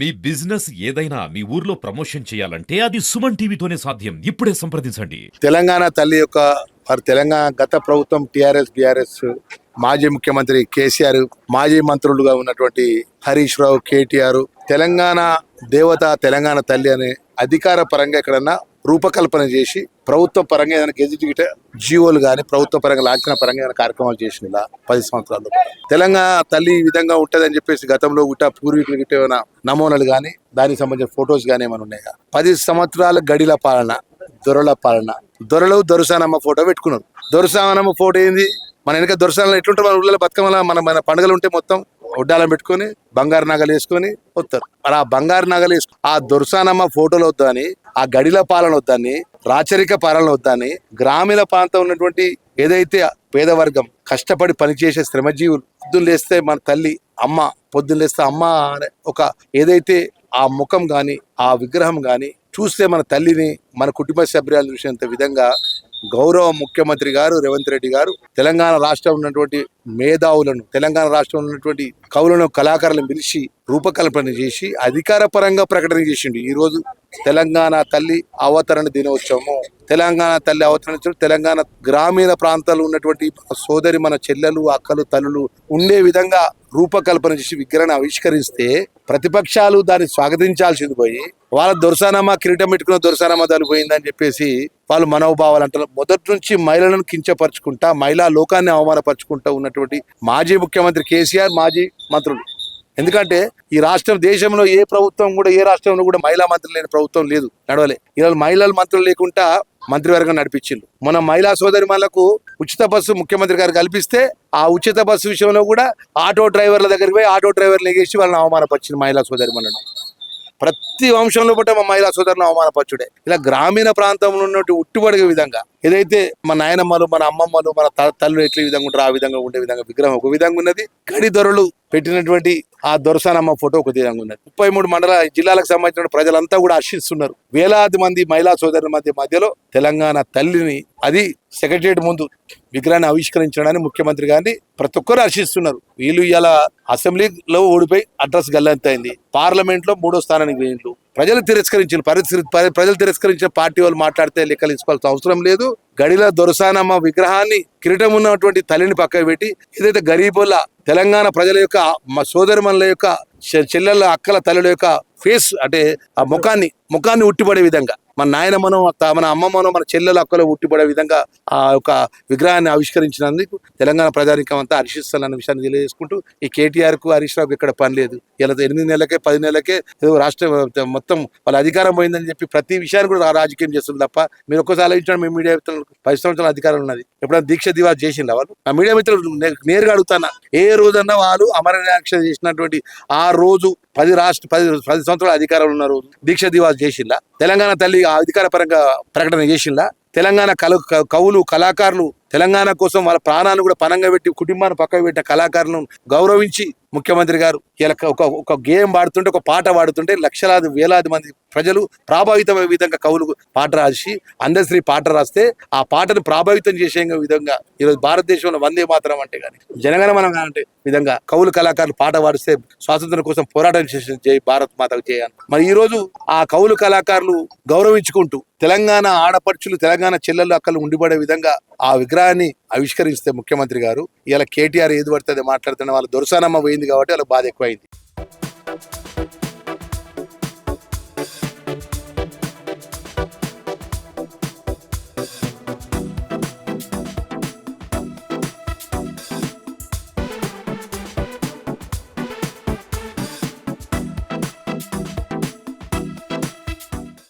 మీ business ఏదైనా మీ ఊర్లో promotion చేయాలంటే అది సుమన్ టీవీతోనే సాధ్యం. ఇప్పుడే సంప్రదించండి. తెలంగాణ తల్లి యొక్క మరి తెలంగాణ గత ప్రభుత్వం టిఆర్ఎస్ బిఆర్ఎస్ మాజీ ముఖ్యమంత్రి కేసీఆర్ మాజీ మంత్రులుగా ఉన్నటువంటి హరీష్ రావు కేటీఆర్ తెలంగాణ దేవత తెలంగాణ తల్లి అనే అధికార పరంగా ఎక్కడన్నా రూపకల్పన చేసి ప్రభుత్వ పరంగా ఏదైనా గెజిట్ జీవోలు కానీ ప్రభుత్వ పరంగా లాంఛన పరంగా ఏదైనా కార్యక్రమాలు చేసిన ఇలా పది సంవత్సరాలు తెలంగాణ తల్లి ఈ విధంగా ఉంటుందని చెప్పేసి గతంలో గుట్ట పూర్వీకులు గిట్ట ఏమైనా నమూనాలు కానీ దానికి సంబంధించిన ఫొటోస్ కానీ ఏమైనా ఉన్నాయా? పది సంవత్సరాల గడిల పాలన దొరల పాలన. దొరలు దొరసానమ్మ ఫోటో పెట్టుకున్నారు. దొరసానమ్మ ఫోటో ఏంది? మన వెనక దొరసానం ఎట్లుంటే మన ఊళ్ళో బతుకమ్మల మన మన పండుగలు ఉంటే మొత్తం ఒడ్డాలం పెట్టుకొని బంగారు నగలు వేసుకొని వస్తారు. మరి ఆ బంగారు నగలు వేసుకు ఆ దొరసానమ్మ ఫోటోలు వద్దని ఆ గడిల పాలన వద్దని రాచరిక పాలన వద్దని గ్రామీణ ప్రాంతం ఉన్నటువంటి ఏదైతే పేదవర్గం కష్టపడి పనిచేసే శ్రమజీవులు పొద్దున్న లేస్తే మన తల్లి అమ్మ పొద్దున్న లేస్తే అమ్మ అనే ఒక ఏదైతే ఆ ముఖం గాని ఆ విగ్రహం గాని చూస్తే మన తల్లిని మన కుటుంబ సభ్యురాలు చూసేంత విధంగా గౌరవ ముఖ్యమంత్రి గారు రేవంత్ రెడ్డి గారు తెలంగాణ రాష్ట్రం ఉన్నటువంటి మేధావులను తెలంగాణ రాష్ట్రంలో ఉన్నటువంటి కవులను కళాకారులను పిలిచి రూపకల్పన చేసి అధికార పరంగా ప్రకటన చేసిండు. ఈ రోజు తెలంగాణ తల్లి అవతరణ దినోత్సవము. తెలంగాణ తల్లి అవతరణ తెలంగాణ గ్రామీణ ప్రాంతాల్లో ఉన్నటువంటి సోదరి మన చెల్లెలు అక్కలు తల్లులు ఉండే విధంగా రూపకల్పన చేసి విగ్రహాన్ని ఆవిష్కరిస్తే ప్రతిపక్షాలు దాన్ని స్వాగతించాల్సింది పోయి వాళ్ళ దొరసానమ్మ కిరీటం పెట్టుకున్న దొరసానమ్మ పోయిందని చెప్పేసి వాళ్ళు మనోభావాలు అంటారు మొదటి నుంచి మహిళలను కించపరుచుకుంటా మహిళా లోకాన్ని అవమానపరుచుకుంటా ఉన్నటువంటి మాజీ ముఖ్యమంత్రి కేసీఆర్ మాజీ మంత్రులు. ఎందుకంటే ఈ రాష్ట్రం దేశంలో ఏ ప్రభుత్వం కూడా ఏ రాష్ట్రంలో కూడా మహిళా మంత్రులు లేని ప్రభుత్వం లేదు. నడవలే. ఈరోజు మహిళలు మంత్రులు లేకుండా మంత్రివర్గం నడిపించిండు మన మహిళా సోదరి మనకు ఉచిత బస్సు ముఖ్యమంత్రి గారు కల్పిస్తే ఆ ఉచిత బస్సు విషయంలో కూడా ఆటో డ్రైవర్ల దగ్గరికి పోయి ఆటో డ్రైవర్లు ఎగేసి వాళ్ళని అవమానపరిచింది మహిళా సోదరి మనను ప్రతి వంశంలో పట్ట మా మహిళా సోదరులను అవమానపరచుడే. ఇలా గ్రామీణ ప్రాంతంలో ఉన్నట్టు ఉట్టుబడిగే విధంగా ఏదైతే మన నాయనమ్మలు మన అమ్మమ్మలు మన త- తల్లులు ఎట్లా విధంగా ఉంటారో ఆ విధంగా ఉండే విధంగా విగ్రహం ఒక విధంగా ఉన్నది. కడిదొరలు పెట్టినటువంటి ఆ దొరసానమ్మ ఫోటో ఒక విధంగా ఉన్నది. ముప్పై మూడు మండల జిల్లాలకు సంబంధించిన ప్రజలంతా కూడా హర్షిస్తున్నారు. వేలాది మంది మహిళా సోదరుల మధ్య మధ్యలో తెలంగాణ తల్లిని అది సెక్రటరియట్ ముందు విగ్రహాన్ని ఆవిష్కరించడానికి ముఖ్యమంత్రి గారిని ప్రతి ఒక్కరు హర్షిస్తున్నారు. వీళ్ళు ఇలా అసెంబ్లీలో ఓడిపోయి అడ్రస్ గల్లంతైంది పార్లమెంట్లో మూడో స్థానానికి వేయిండ్లు ప్రజలు తిరస్కరించిన పరిస్థితి ప్రజలు తిరస్కరించిన పార్టీ వాళ్ళు మాట్లాడితే లెక్కలించుకోవాల్సిన అవసరం లేదు. గడిల దొరసానమ్మ విగ్రహాన్ని కిరీటం ఉన్నటువంటి తల్లిని పక్కకు పెట్టి ఏదైతే గరీబుల తెలంగాణ ప్రజల యొక్క మా సోదరిమణుల యొక్క చెల్లెళ్ళ అక్కల తల్లుల యొక్క ఫేస్ అంటే ఆ ముఖాన్ని ముఖాన్ని ఉట్టిపడే విధంగా మన నాయనమ్మను అత్త మన అమ్మమ్మను మన చెల్లెల అక్కలు ఉట్టిపడే విధంగా ఆ యొక్క విగ్రహాన్ని ఆవిష్కరించినందుకు తెలంగాణ ప్రజానికం అంతా హర్షిస్తానన్న విషయాన్ని తెలియజేసుకుంటూ ఈ కేటీఆర్కు హరీష్ రావుకు ఇక్కడ పని లేదు. ఇలా ఎనిమిది నెలలకే పది నెలలకే రాష్ట్ర మొత్తం వాళ్ళ అధికారం పోయిందని చెప్పి ప్రతి విషయాన్ని కూడా రాజకీయం చేస్తుంది తప్ప మీరు ఒక్కసారి ఆలోచించండి మీ మీడియా మిత్రులకు పది సంవత్సరాల అధికారం ఉన్నది. ఎప్పుడైనా దీక్ష దివాస్ చేసిందా వాళ్ళు? ఆ మీడియా మిత్రులు నేరుగా అడుగుతాను ఏ రోజన్నా వాళ్ళు అమర నిరాక్ష చేసినటువంటి ఆ రోజు పది రాష్ట్ర పది పది సంవత్సరాల అధికారంలో ఉన్న రోజు దీక్ష దివాస్ చేసిందా తెలంగాణ తల్లి అధికార పరంగా ప్రకటన చేసిందా తెలంగాణ కల క- కవులు కళాకారులు తెలంగాణ కోసం వాళ్ళ ప్రాణాన్ని కూడా పనంగా పెట్టి కుటుంబాన్ని పక్కకు పెట్టిన కళాకారులను గౌరవించి ముఖ్యమంత్రి గారు ఇలా ఒక ఒక గేమ్ పాడుతుంటే ఒక పాట పాడుతుంటే లక్షలాది వేలాది మంది ప్రజలు ప్రభావితమయ్యే విధంగా కవులు పాట రాసి అందశ్రీ పాట రాస్తే ఆ పాటను ప్రభావితం చేసే విధంగా ఈరోజు భారతదేశంలో వందే మాత్రం అంటే కానీ జనగణమనం అంటే విధంగా కవులు కళాకారులు పాట పాడిస్తే స్వాతంత్రం కోసం పోరాటం చేసిన జై భారత్ మాతకు చేయాలి మరి ఈ రోజు ఆ కవులు కళాకారులు గౌరవించుకుంటూ తెలంగాణ ఆడపడుచులు తెలంగాణ చెల్లెలు అక్కలు ఉండిపడే విధంగా ఆ విగ్రహాన్ని ఆవిష్కరిస్తే ముఖ్యమంత్రి గారు ఇలా కేటీఆర్ ఏది పడితే మాట్లాడుతున్న వాళ్ళ దొరసానమ్మ పోయింది కాబట్టి వాళ్ళకి బాధ ఎక్కువైంది.